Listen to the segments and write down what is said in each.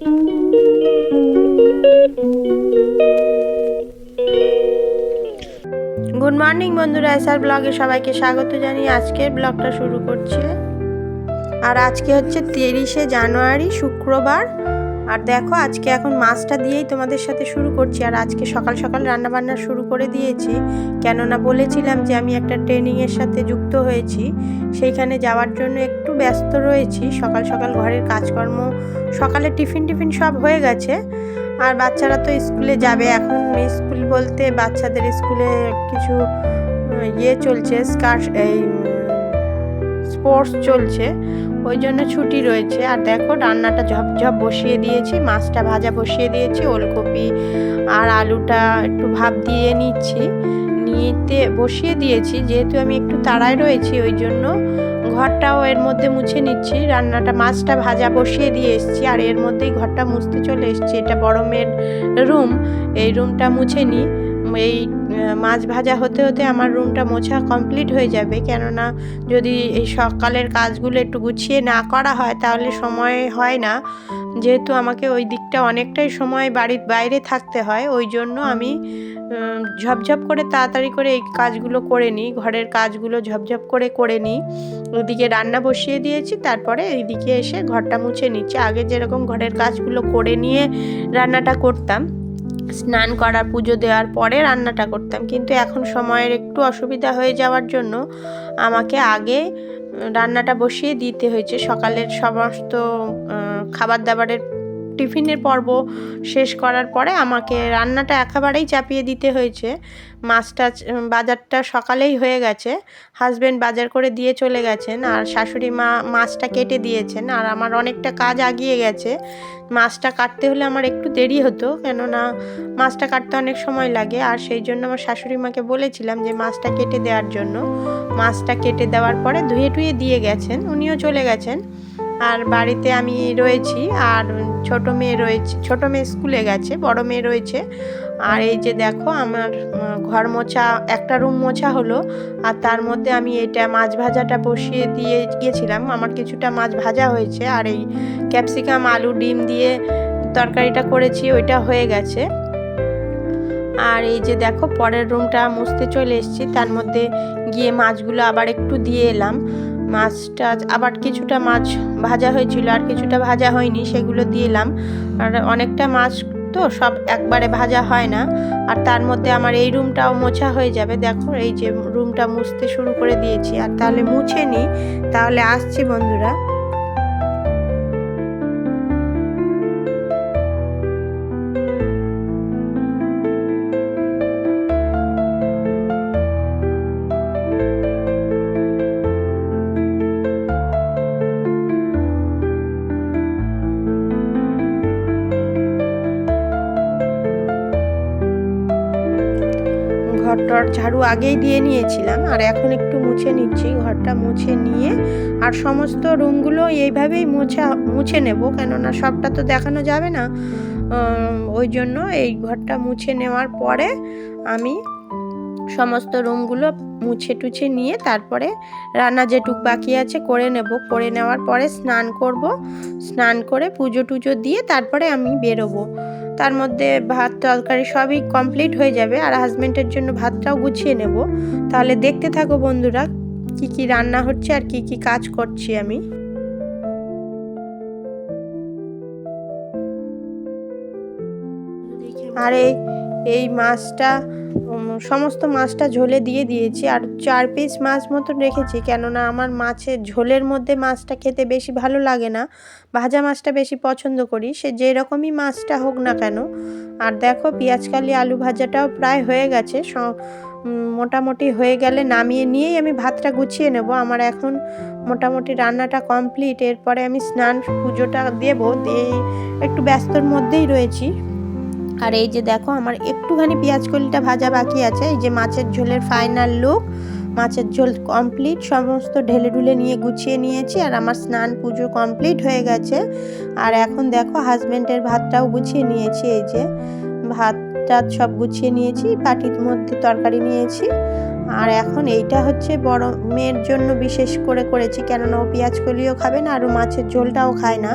Good morning বন্ধুরা, SR ব্লগে সবাইকে স্বাগত জানিয়ে আজকের ব্লগটা শুরু করছে। আর আজকে হচ্ছে তিরিশে জানুয়ারি, শুক্রবার। আর দেখো, আজকে এখন মাছটা দিয়েই তোমাদের সাথে শুরু করছি। আর আজকে সকাল সকাল রান্না বান্না শুরু করে দিয়েছি। কেননা বলেছিলাম যে আমি একটা ট্রেনিংয়ের সাথে যুক্ত হয়েছি। সেইখানে যাওয়ার জন্য একটু ব্যস্ত রয়েছি। সকাল সকাল ঘরের কাজকর্ম, সকালে টিফিন টিফিন সব হয়ে গেছে। আর বাচ্চারা তো স্কুলে যাবে। এখন স্কুল বলতে বাচ্চাদের স্কুলে কিছু ইয়ে চলছে স্কার্ট এই, স্পোর্টস চলছে। ওই জন্য ছুটি রয়েছে। আর দেখো, রান্নাটা ঝপঝপ বসিয়ে দিয়েছি, মাছটা ভাজা বসিয়ে দিয়েছি, ওলকপি আর আলুটা একটু ভাপ দিয়ে নিচ্ছি। নিতে বসিয়ে দিয়েছি, যেহেতু আমি একটু তাড়ায় রয়েছি, ওই জন্য ঘরটাও এর মধ্যে মুছে নিচ্ছি। রান্নাটা, মাছটা ভাজা বসিয়ে দিয়ে এসেছি, আর এর মধ্যেই ঘরটা মুছতে চলে এসেছি। এটা বড় মেয়ের রুম, এই রুমটা মুছে নিই এই মাছ ভাজা হতে হতে আমার রুমটা মোছা কমপ্লিট হয়ে যাবে। কেননা যদি এই সকালের কাজগুলো একটু গুছিয়ে না করা হয়, তাহলে সময় হয় না। যেহেতু আমাকে ওই দিকটা অনেকটাই সময় বাড়ির বাইরে থাকতে হয়, ওই জন্য আমি ঝপঝপ করে তাড়াতাড়ি করে এই কাজগুলো করে নিই। ঘরের কাজগুলো ঝপঝপ করে করে নিই। ওদিকে রান্না বসিয়ে দিয়েছি, তারপরে এইদিকে এসে ঘরটা মুছে নিচ্ছি। আগে যেরকম ঘরের কাজগুলো করে নিয়ে রান্নাটা করতাম স্নান করার পুজো দেওয়ার পরে রান্নাটা করতাম। কিন্তু এখন সময়ের একটু অসুবিধা হয়ে যাওয়ার জন্য আমাকে আগে রান্নাটা বসিয়ে দিতে হয়েছে। সকালের সমস্ত খাবার দাবারের টিফিনের পর্ব শেষ করার পরে আমাকে রান্নাটা একেবারেই চাপিয়ে দিতে হয়েছে। মাছটা বাজারটা সকালেই হয়ে গেছে। হাজব্যান্ড বাজার করে দিয়ে চলে গেছেন আর শাশুড়ি মা মাছটা কেটে দিয়েছেন আর আমার অনেকটা কাজ আগিয়ে গেছে। মাছটা কাটতে হলে আমার একটু দেরি হতো কেননা মাছটা কাটতে অনেক সময় লাগে আর সেই জন্য আমার শাশুড়ি মাকে বলেছিলাম যে মাছটা কেটে দেওয়ার জন্য। মাছটা কেটে দেওয়ার পরে ধুয়ে টুয়ে দিয়ে গেছেন, উনিও চলে গেছেন। আর বাড়িতে আমি রয়েছি আর ছোট মেয়ে রয়েছে, ছোট মেয়ে স্কুলে গেছে, বড় মেয়ে রয়েছে। আর এই যে দেখো আমার ঘর মোছা, একটা রুম মোছা হলো আর তার মধ্যে আমি এটা মাছ ভাজাটা বসিয়ে দিয়ে গিয়েছিলাম। আমার কিছুটা মাছ ভাজা হয়েছে আর এই ক্যাপসিকাম, আলু, ডিম দিয়ে তরকারিটা করেছি, ওইটা হয়ে গেছে। আর এই যে দেখো পরের রুমটা মুছতে চলে এসেছি, তার মধ্যে গিয়ে মাছগুলো আবার একটু দিয়ে এলাম। মাছটা আবার কিছুটা মাছ ভাজা হয়েছিল আর কিছুটা ভাজা হয়নি, সেগুলো দিলাম। আর অনেকটা মাছ তো সব একবারে ভাজা হয় না। আর তার মধ্যে আমার এই রুমটাও মোছা হয়ে যাবে। দেখো, এই যে রুমটা মুছতে শুরু করে দিয়েছি। আর তাহলে মুছে নিই তাহলে আসছি বন্ধুরা। ঘরটার ঝাড়ু আগেই দিয়ে নিয়েছিলাম, আর এখন একটু মুছে নিচ্ছি, ঘরটা মুছে নিয়ে। আর সমস্ত রুমগুলো এইভাবেই মুছা, মুছে নেব, কেননা সবটা তো দেখানো যাবে না। ওই জন্য এই ঘরটা মুছে নেওয়ার পরে আমি সমস্ত রুমগুলো মুছে টুছে নিয়ে তারপরে রান্না যেটুক বাকি আছে করে নেব। করে নেওয়ার পরে স্নান করব। স্নান করে পুজো টুজো দিয়ে তারপরে আমি বেরোবো। তার মধ্যে ভাত, তরকারি সবই কমপ্লিট হয়ে যাবে। আর হাজবেন্ডের জন্য ভাতটাও গুছিয়ে নেব। তাহলে দেখতে থাকো বন্ধুরা, কি কি রান্না হচ্ছে আর কি কি কাজ করছি আমি। আর, এই মাছটা সমস্ত মাছটা ঝোলে দিয়ে দিয়েছি আর চার পিস মাছ মতন রেখেছি কেননা আমার মাছের ঝোলের মধ্যে মাছটা খেতে বেশি ভালো লাগে না। ভাজা মাছটা বেশি পছন্দ করি। সে যেরকমই মাছটা হোক না কেন। আর দেখো পেঁয়াজকালি আলু ভাজাটাও প্রায় হয়ে গেছে। মোটামুটি হয়ে গেলে নামিয়ে নিয়েই আমি ভাতটা গুছিয়ে নেব। আমার এখন মোটামুটি রান্নাটা কমপ্লিট। এরপরে আমি স্নান পুজোটা দেবো। দিয়ে একটু ব্যস্তর মধ্যেই রয়েছি। আর এই যে দেখো, আমার একটুখানি পেঁয়াজ কলিটা ভাজা বাকি আছে। এই যে মাছের ঝোলের ফাইনাল লুক মাছের ঝোল কমপ্লিট সমস্ত ঢেলে ঢুলে নিয়ে গুছিয়ে নিয়েছি আর আমার স্নান পুজো কমপ্লিট হয়ে গেছে। আর এখন দেখো হাজব্যান্ডের ভাতটাও গুছিয়ে নিয়েছি, এই যে ভাতটা সব গুছিয়ে নিয়েছি পাটির মধ্যে তরকারি নিয়েছি। আর এখন এইটা হচ্ছে বড় মেয়ের জন্য বিশেষ করে করেছি। কেননা ও পেঁয়াজ কলিও খাবে না আর মাছের ঝোলটাও খায় না।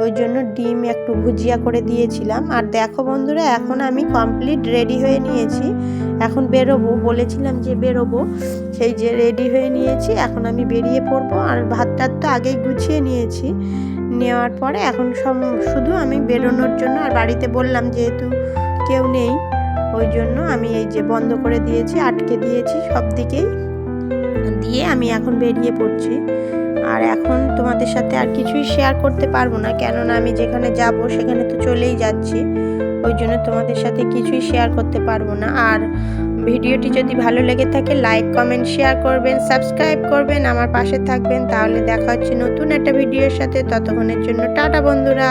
ওই জন্য ডিম একটু ভুজিয়া করে দিয়েছিলাম। আর দেখো বন্ধুরা, এখন আমি কমপ্লিট রেডি হয়ে নিয়েছি। এখন বেরোবো, বলেছিলাম যে বেরোবো। সেই যে রেডি হয়ে নিয়েছি, এখন আমি বেরিয়ে পড়ব। আর ভাতটার তো আগেই গুছিয়ে নিয়েছি। নেওয়ার পরে এখন সব শুধু আমি বেরোনোর জন্য। আর বাড়িতে বললাম যেহেতু কেউ নেই ওই জন্য আমি এই যে বন্ধ করে দিয়েছি, আটকে দিয়েছি সব দিকেই। দিয়ে আমি এখন বেরিয়ে পড়ছি। আর এখন তোমাদের সাথে আর কিছুই শেয়ার করতে পারব না, কেননা আমি যেখানে যাব সেখানে তো চলেই যাচ্ছি। ওই জন্য তোমাদের সাথে কিছুই শেয়ার করতে পারব না। আর ভিডিওটি যদি ভালো লেগে থাকে লাইক কমেন্ট শেয়ার করবেন সাবস্ক্রাইব করবেন, আমার পাশে থাকবেন। তাহলে দেখা হচ্ছে নতুন একটা ভিডিওর সাথে। ততক্ষণের জন্য টাটা বন্ধুরা।